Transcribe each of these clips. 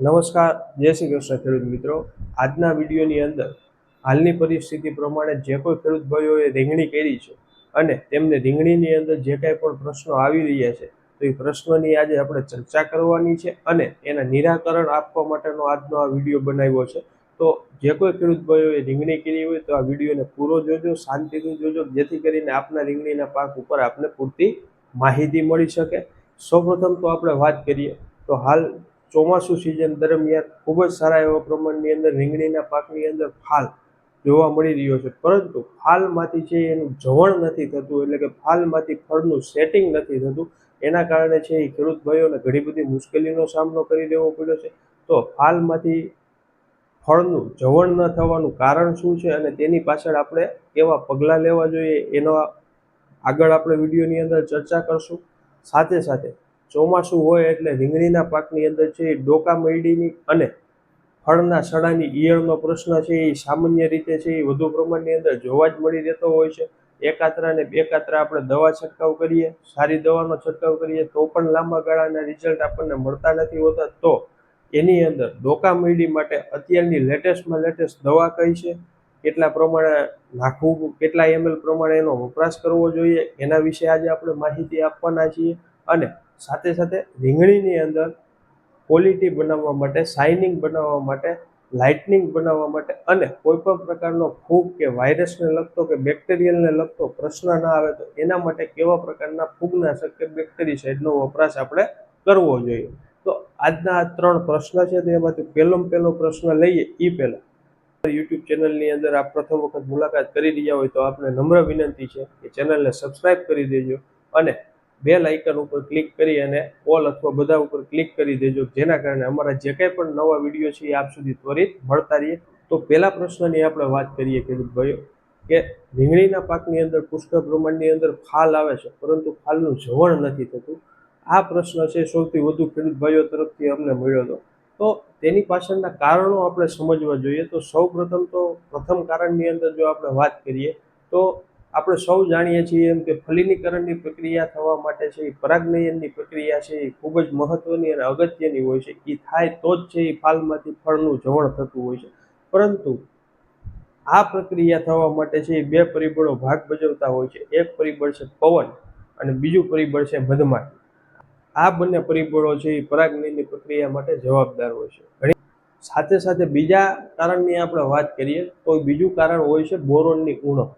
નમસ્કાર, જય શ્રી કૃષ્ણ ખેડૂત મિત્રો. આજના વિડીયોની અંદર હાલની પરિસ્થિતિ પ્રમાણે જે કોઈ ખેડૂત ભાઈઓએ રીંગણી કરી છે અને તેમને રીંગણીની અંદર જે કાંઈ પણ પ્રશ્નો આવી રહ્યા છે, તો એ પ્રશ્નોની આજે આપણે ચર્ચા કરવાની છે અને એના નિરાકરણ આપવા માટેનો આજનો આ વીડિયો બનાવ્યો છે. તો જે કોઈ ખેડૂત ભાઈઓએ રીંગણી કરી હોય તો આ વિડીયોને પૂરો જોજો, શાંતિથી જોજો, જેથી કરીને આપના રીંગણીના પાક ઉપર આપને પૂરતી માહિતી મળી શકે. સૌપ્રથમ તો આપણે વાત કરીએ, તો હાલ ચોમાસું સિઝન દરમિયાન ખૂબ જ સારા એવા પ્રમાણની અંદર રીંગણીના પાકની અંદર ફાલ જોવા મળી રહ્યો છે. પરંતુ ફાલમાંથી છે એનું જવણ નથી થતું, એટલે કે ફાલમાંથી ફળનું સેટિંગ નથી થતું, એના કારણે છે એ ખેડૂત ભાઈઓને ઘણી બધી મુશ્કેલીનો સામનો કરી દેવો પડ્યો છે. તો ફાલમાંથી ફળનું જવણ ન થવાનું કારણ શું છે અને તેની પાછળ આપણે કેવા પગલાં લેવા જોઈએ એનો આગળ આપણે વિડીયોની અંદર ચર્ચા કરશું. સાથે સાથે ચોમાસું હોય એટલે રીંગણીના પાકની અંદર છે ડોકા મરડીની અને ફળના સડાની ઈયળનો પ્રશ્ન છે એ સામાન્ય રીતે છે એ વધુ પ્રમાણની અંદર જોવા જ મળી રહેતો હોય છે. એકાત્રા ને બેકાત્રા આપણે દવા છંટકાવ કરીએ, સારી દવાનો છંટકાવ કરીએ તો પણ લાંબા ગાળાના રિઝલ્ટ આપણને મળતા નથી હોતા. તો એની અંદર ડોકા મરડી માટે અત્યારની લેટેસ્ટમાં લેટેસ્ટ દવા કઈ છે? કેટલા પ્રમાણે નાખવું, કેટલા એમએલ પ્રમાણે એનો વપરાશ કરવો જોઈએ? એના વિશે આજે આપણે માહિતી આપવાના છીએ અને સાથે સાથે રીંગણીની અંદર ક્વોલિટી બનાવવા માટે શાઇનિંગ બનાવવા માટે લાઇટનિંગ બનાવવા માટે અને કોઈ પણ પ્રકારનો ફૂગ કે વાયરસને લગતો કે બેક્ટેરિયલને લગતો પ્રશ્ન ના આવે તો એના માટે કેવા પ્રકારના ફૂગનાશક કે બેક્ટેરિસાઇડનો વપરાશ આપણે કરવો જોઈએ? તો આજના આ ત્રણ પ્રશ્ન છે તેમાંથી પહેલો પહેલો પ્રશ્ન લઈએ એ પહેલાં. યુટ્યુબ ચેનલની અંદર આપ પ્રથમ વખત મુલાકાત કરી રહ્યા હોય તો આપને નમ્ર વિનંતી છે કે ચેનલને સબસ્ક્રાઈબ કરી દેજો અને બેલ આઇકન ઉપર ક્લિક કરી અને ઓલ અથવા બધા ઉપર ક્લિક કરી દેજો. જેના કારણે અમારા જે કંઈ પણ નવા વીડિયો છે એ આપ સુધી ત્વરિત મળતા રહીએ. તો પહેલા પ્રશ્નની આપણે વાત કરીએ કે ભાઈઓ, કે રીંગણીના પાકની અંદર પુષ્કળ પ્રમાણની અંદર ફાલ આવે છે, પરંતુ ફાલનું જવણ નથી થતું. આ પ્રશ્ન છે સૌથી વધુ ખેડૂત ભાઈઓ તરફથી અમને મળ્યો હતો. તો તેની પાછળના કારણો આપણે સમજવા જોઈએ. તો સૌ પ્રથમ તો પ્રથમ કારણની અંદર જો આપણે વાત કરીએ, તો આપણે સૌ જાણીએ છીએ એમ કે ફલિનીકરણની પ્રક્રિયા થવા માટે છે એ પરાગનયનની પ્રક્રિયા છે એ ખૂબ જ મહત્વની અને અગત્યની હોય છે. એ થાય તો જ છે એ ફાલમાંથી ફળનું જવણ થતું હોય છે. પરંતુ આ પ્રક્રિયા થવા માટે છે એ બે પરિબળો ભાગ ભજવતા હોય છે. એક પરિબળ છે પવન અને બીજું પરિબળ છે મધમાખી. આ બંને પરિબળો છે એ પરાગનયનની પ્રક્રિયા માટે જવાબદાર હોય છે. ઘણી સાથે સાથે બીજા કારણની આપણે વાત કરીએ તો બીજું કારણ હોય છે બોરોનની ઉણપ.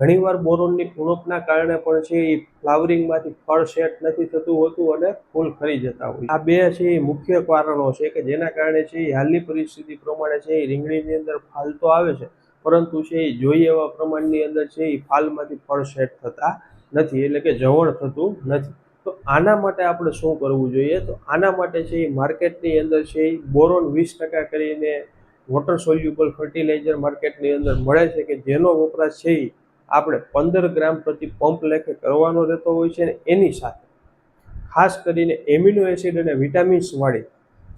ઘણીવાર બોરોનની ઉણપના કારણે પણ છે, એ ફ્લાવરિંગમાંથી ફળ સેટ નથી થતું હોતું અને ફૂલ ખરી જતા હોય આ બે છે, એ મુખ્ય કારણો છે કે જેના કારણે છે, એ હાલની પરિસ્થિતિ પ્રમાણે છે, એ રીંગણીની અંદર ફાલ તો આવે છે, પરંતુ છે, એ જોઈએ એવા પ્રમાણની અંદર છે, એ ફાલમાંથી ફળ સેટ થતા નથી, એટલે કે જવણ થતું નથી. તો આના માટે આપણે શું કરવું જોઈએ? તો આના માટે છે, એ માર્કેટની અંદર છે, એ બોરોન વીસ ટકા કરીને વોટર સોલ્યુબલ ફર્ટિલાઇઝર માર્કેટની અંદર મળે છે કે જેનો વપરાશ છે, એ આપણે પંદર ગ્રામ પ્રતિ પંપ લેખે કરવાનો રહેતો હોય છે અને એની સાથે ખાસ કરીને એમિનો એસિડ અને વિટામિન્સવાળી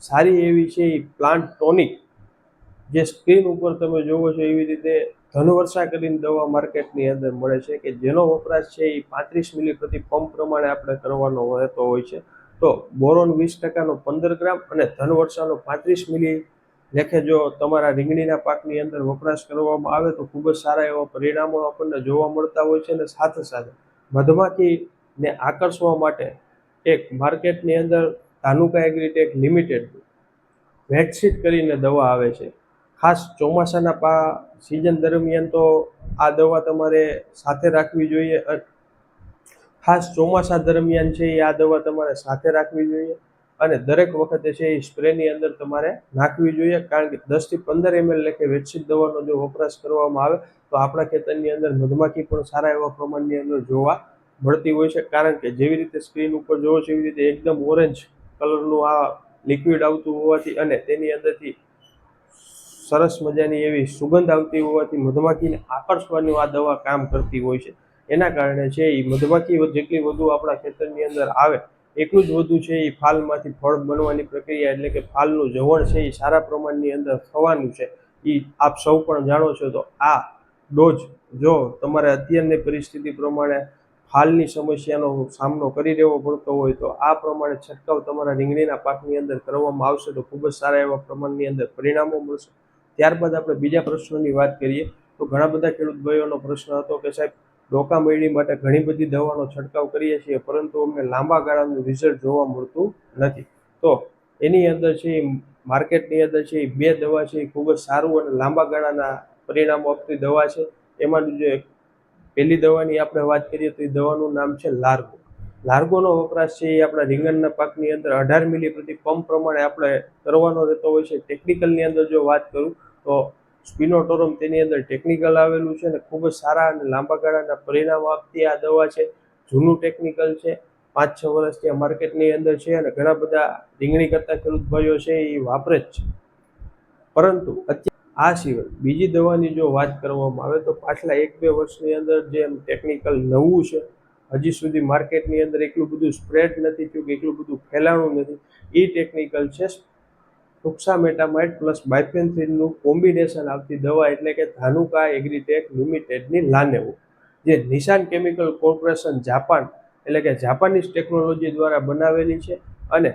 સારી એવી છે એ પ્લાન્ટ ટોનિક જે સ્ક્રીન ઉપર તમે જોવો છો એવી રીતે ધનવર્ષા કરીને દવા માર્કેટની અંદર મળે છે કે જેનો વપરાશ છે એ પાંત્રીસ મિલી પ્રતિ પંપ પ્રમાણે આપણે કરવાનો રહેતો હોય છે. તો બોરોન વીસ ટકાનો પંદર ગ્રામ અને ધનવર્ષાનો પાંત્રીસ મિલી લેખે જો તમારા રીંગણીના પાકની અંદર વપરાશ કરવામાં આવે તો ખૂબ જ સારા એવા પરિણામો આપણને જોવા મળતા હોય છે અને સાથે સાથે મધમાખીને આકર્ષવા માટે એક માર્કેટની અંદર ધાનુકા એગ્રીટેક લિમિટેડ વેક્સિટ કરીને દવા આવે છે. ખાસ ચોમાસાના પા સિઝન દરમિયાન તો આ દવા તમારે સાથે રાખવી જોઈએ. ખાસ ચોમાસા દરમિયાન છે એ આ દવા તમારે સાથે રાખવી જોઈએ. અને દરેક વખતે છે એ સ્પ્રેની અંદર તમારે નાખવી જોઈએ, કારણ કે દસથી પંદર એમએલ લેખે વેક્સિન દવાનો જો વપરાશ કરવામાં આવે, તો આપણા ખેતરની અંદર મધમાખી પણ સારા એવા પ્રમાણની અંદર જોવા મળતી હોય છે. કારણ કે જેવી રીતે સ્ક્રીન ઉપર જોવો છો એવી રીતે એકદમ ઓરેન્જ કલરનું આ લિક્વિડ આવતું હોવાથી અને તેની અંદરથી સરસ મજાની એવી સુગંધ આવતી હોવાથી મધમાખીને આકર્ષવાનું આ દવા કામ કરતી હોય છે. એના કારણે છે એ મધમાખી જેટલી વધુ આપણા ખેતરની અંદર આવે એટલું જ વધુ છે એ ફાલમાંથી ફળ બનવાની પ્રક્રિયા એટલે કે ફાલનું જવણ છે એ સારા પ્રમાણની અંદર થવાનું છે. એ આપ સૌ પણ જાણો છો તો આ ડોઝ જો તમારે અત્યારની પરિસ્થિતિ પ્રમાણે ફાલની સમસ્યાનો સામનો કરી રહેવો પડતો હોય તો આ પ્રમાણે છંટકાવ તમારા રીંગણીના પાકની અંદર કરવામાં આવશે તો ખૂબ જ સારા એવા પ્રમાણની અંદર પરિણામો મળશે. ત્યારબાદ આપણે બીજા પ્રશ્નોની વાત કરીએ તો ઘણા બધા ખેડૂત ભાઈઓનો પ્રશ્ન હતો કે સાહેબ ડોકા મેળવી માટે ઘણી બધી દવાનો છંટકાવ કરીએ છીએ, પરંતુ અમને લાંબા ગાળાનું રિઝલ્ટ જોવા મળતું નથી. તો એની અંદર છે, માર્કેટની અંદર છે, બે દવા છે, એ ખૂબ જ સારું અને લાંબા ગાળાના પરિણામો આપતી દવા છે. એમાંનું જે પહેલી દવાની આપણે વાત કરીએ તો એ દવાનું નામ છે લાર્ગો. લાર્ગોનો વપરાશ છે એ આપણા રીંગણના પાકની અંદર અઢાર મિલી પ્રતિ પંપ પ્રમાણે આપણે કરવાનો રહેતો હોય છે. ટેકનિકલની અંદર જો વાત કરું તો સ્પિનોટોરમ તેની અંદર ટેકનિકલ આવેલું છે અને ખૂબ જ સારા અને લાંબા ગાળાના પરિણામ આપતી આ દવા છે. જૂનું ટેકનિકલ છે પાંચ છ વર્ષથી આ માર્કેટની અંદર છે અને ઘણા બધા રીંગણી કરતા ખેડૂત ભાઈઓ છે એ વાપરે જ છે. પરંતુ અત્યારે આ સિવાય બીજી દવાની જો વાત કરવામાં આવે તો પાછલા એક બે વર્ષની અંદર જે ટેકનિકલ નવું છે, હજી સુધી માર્કેટની અંદર એટલું બધું સ્પ્રેડ નથી થયું કે એટલું બધું ફેલાણું નથી. એ ટેકનિકલ છે ટુક્સામેટામાઇડ પ્લસ બાયફેન્થ્રીનનું કોમ્બિનેશન આવતી દવા એટલે કે ધાનુકા એગ્રીટેક લિમિટેડની લાનેવો, જે નિશાન કેમિકલ કોર્પોરેશન જાપાન એટલે કે જાપાનીઝ ટેકનોલોજી દ્વારા બનાવેલી છે અને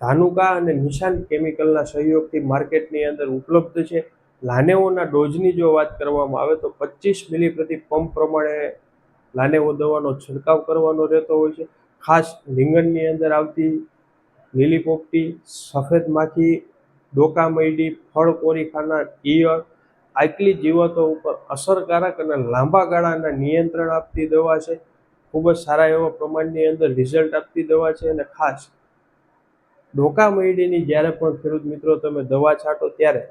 ધાનુકા અને નિશાન કેમિકલના સહયોગથી માર્કેટની અંદર ઉપલબ્ધ છે. લાનેવોના ડોઝની જો વાત કરવામાં આવે તો પચીસ મિલી પ્રતિ પંપ પ્રમાણે લાનેવો દવાનો છંટકાવ કરવાનો રહેતો હોય છે. ખાસ રીંગણની અંદર આવતી લીલી પોપટી, સફેદ માખી, ડોકા મૈડી, ફળ કોરી ખાનાર ઈયળ આટલી જીવાતો ઉપર અસરકારક અને લાંબા ગાળાના નિયંત્રણ આપતી દવા છે. ખૂબ જ સારા એવા પ્રમાણની અંદર રિઝલ્ટ આપતી દવા છે અને ખાસ ડોકા મૈડીની જ્યારે પણ ખેડૂત મિત્રો તમે દવા છાંટો ત્યારે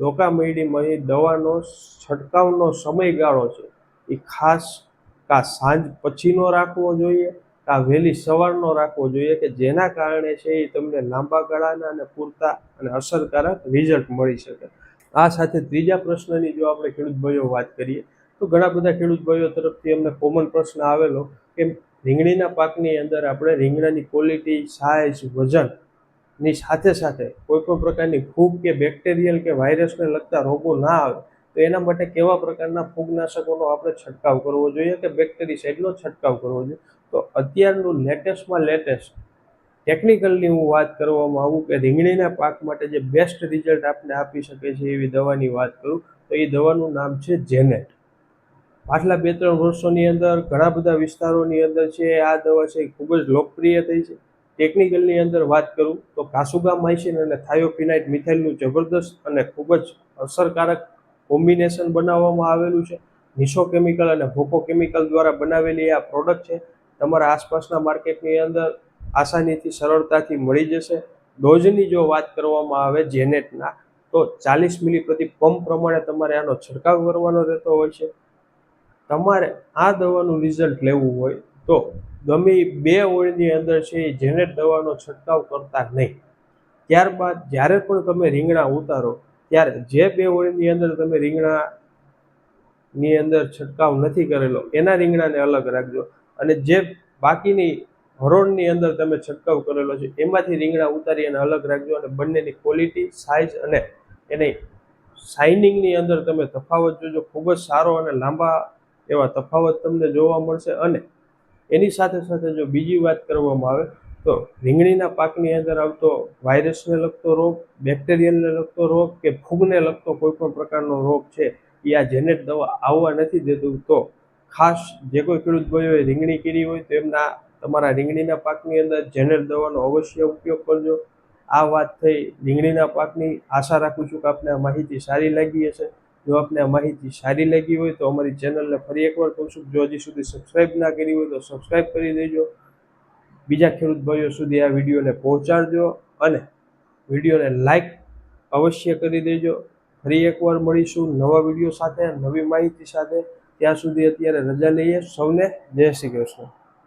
ડોકા મૈડીમાં દવાનો છંટકાવનો સમયગાળો છે. એ ખાસ કા સાંજ પછીનો રાખવો જોઈએ. કા વહેલી સવારનો રાખવો જોઈએ કે જેના કારણે છે એ તમને લાંબા ગાળાના અને પૂરતા અને અસરકારક રિઝલ્ટ મળી શકે. આ સાથે ત્રીજા પ્રશ્નની જો આપણે ખેડૂત ભાઈઓ વાત કરીએ, તો ઘણા બધા ખેડૂત ભાઈઓ તરફથી અમને કોમન પ્રશ્ન આવેલો કે રીંગણીના પાકની અંદર આપણે રીંગણાની ક્વોલિટી સાઇઝ વજનની સાથે સાથે કોઈ પણ પ્રકારની ફૂગ કે બેક્ટેરિયલ કે વાયરસને લગતા રોગો ના આવે તો એના માટે કેવા પ્રકારના ફૂગનાશકોનો આપણે છંટકાવ કરવો જોઈએ કે બેક્ટેરિસાઇડનો છંટકાવ કરવો જોઈએ? તો અત્યારનું લેટેસ્ટમાં લેટેસ્ટ, ટેકનિકલની હું વાત કરવામાં આવું કે રીંગણીના પાક માટે જે બેસ્ટ રિઝલ્ટ આપને આપી શકે છે એવી દવાની વાત કરું, તો એ દવાનું નામ છે જેનેટ પાછલા બે ત્રણ વર્ષોની અંદર ઘણા બધા વિસ્તારોની અંદર છે, આ દવા છે, એ ખૂબ જ લોકપ્રિય થઈ છે. ટેકનિકલની અંદર વાત કરું તો કાસુગા માઇસિન અને થાયોફિનાઇટ મિથાઇલનું જબરદસ્ત અને ખૂબ જ અસરકારક કોમ્બિનેશન બનાવવામાં આવેલું છે. નિશો કેમિકલ અને ભોકો કેમિકલ દ્વારા બનાવેલી આ પ્રોડક્ટ છે. તમારા આસપાસના માર્કેટની અંદર આસાનીથી સરળતાથી મળી જશે. ડોઝની જો વાત કરવામાં આવે જેનેટના, તો ચાલીસ મિલી પ્રતિ પંપ પ્રમાણે તમારે આનો છંટકાવ કરવાનો રહેતો હોય છે. તમારે આ દવાનું રિઝલ્ટ લેવું હોય તો ગમે બે ઓળની અંદર છે એ જેનેટ દવાનો છંટકાવ કરતા નહીં. ત્યારબાદ જ્યારે પણ તમે રીંગણા ઉતારો ત્યારે જે બે ઓળીની અંદર તમે રીંગણાની અંદર છંટકાવ નથી કરેલો, એના રીંગણાને અલગ રાખજો. અને જે બાકીની હરોળની અંદર તમે છંટકાવ કરેલો છે, એમાંથી રીંગણા ઉતારી અને અલગ રાખજો અને બંનેની ક્વોલિટી સાઇઝ અને એની શાઇનિંગની અંદર તમે તફાવત જોજો. ખૂબ જ સારો અને લાંબા એવા તફાવત તમને જોવા મળશે. અને એની સાથે સાથે જો બીજી વાત કરવામાં આવે તો રીંગણીના પાકની અંદર આવતો વાયરસને લગતો રોગ, બેક્ટેરિયલને લગતો રોગ કે ફૂગને લગતો કોઈ પણ પ્રકારનો રોગ છે, એ આ જેનેટ દવા આવવા નથી દેતું. તો ખાસ જે કોઈ ખેડૂત ભાઈઓએ રીંગણી કરી હોય તો એમના તમારા રીંગણીના પાકની અંદર જેનેટ દવાનો અવશ્ય ઉપયોગ કરજો. આ વાત થઈ રીંગણીના પાકની. આશા રાખું છું કે આપને આ માહિતી સારી લાગી હશે. જો આપને આ માહિતી સારી લાગી હોય તો અમારી ચેનલને ફરી એકવાર કહું છું જો હજી સુધી સબસ્ક્રાઈબ ના કરી હોય તો સબસ્ક્રાઈબ કરી દેજો. બીજા ખેડૂત ભાઈઓ સુધી આ વિડીયોને પહોંચાડજો અને વિડીયોને લાઈક અવશ્ય કરી દેજો. ફરી એકવાર મળીશું નવા વીડિયો સાથે, નવી માહિતી સાથે. ત્યાં સુધી અત્યારે રજા લઈએ. સૌને જય શ્રી કૃષ્ણ.